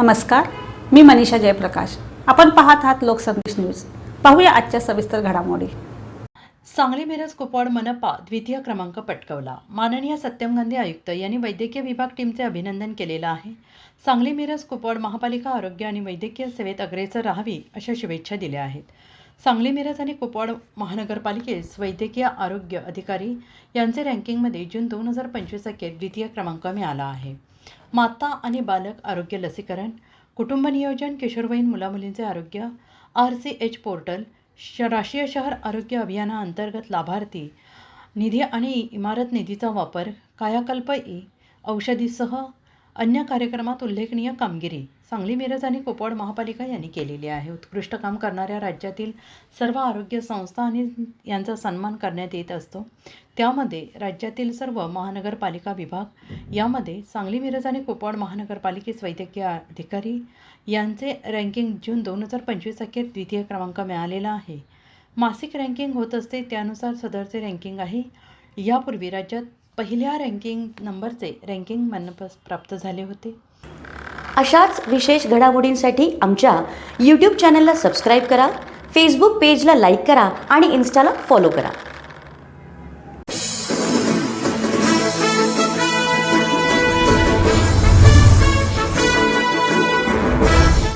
नमस्कार मी मनीषा जयप्रकाश. आपण पाहत आहात लोकसंदेश न्यूज. पाहूया आजच्या सविस्तर घडामोडी. सांगली मिरज कुपवाड मनपा द्वितीय क्रमांक पटकवला. माननीय सत्यम गांधी आयुक्त यांनी वैद्यकीय विभाग टीमचे अभिनंदन केलेलं आहे. सांगली मिरज कुपवाड महापालिका आरोग्य आणि वैद्यकीय सेवेत अग्रेसर राहावी अशा शुभेच्छा दिल्या आहेत. सांगली मिरज आणि कुपवाड महानगरपालिकेस वैद्यकीय आरोग्य अधिकारी यांचे रँकिंगमध्ये जून दोन हजार पंचवीस अखेर द्वितीय क्रमांक मिळाला आहे. माता आणि बालक आरोग्य लसीकरण कुटुंब नियोजन किशोरवयीन मुलामुलींचे आरोग्य आर सी एच पोर्टल श राष्ट्रीय शहर आरोग्य अभियानाअंतर्गत लाभार्थी निधी आणि इमारत निधीचा वापर कायाकल्प ई औषधीसह अन्य कार्यक्रमात उल्लेखनीय कामगिरी सांगली मिरज आणि कुपवाड महापालिका यांनी केलेली आहे. उत्कृष्ट काम करणाऱ्या राज्यातील सर्व आरोग्य संस्था आणि यांचा सन्मान करण्यात येत असतो. त्यामध्ये राज्यातील सर्व महानगरपालिका विभाग यामध्ये सांगली मिरज आणि कुपवाड महानगरपालिकेस वैद्यकीय अधिकारी यांचे रँकिंग जून दोन हजार पंचवीस अखेर द्वितीय क्रमांक मिळालेला आहे. मासिक रँकिंग होत असते त्यानुसार सदरचे रँकिंग आहे. यापूर्वी राज्यात पहिल्या रँकिंग नंबरचे रँकिंग मनपस प्राप्त झाले होते. अशाच विशेष घडामोडींसाठी आमच्या यूट्यूब चॅनलला सबस्क्राईब करा फेसबुक पेजला लाईक करा आणि इन्स्टाला फॉलो करा.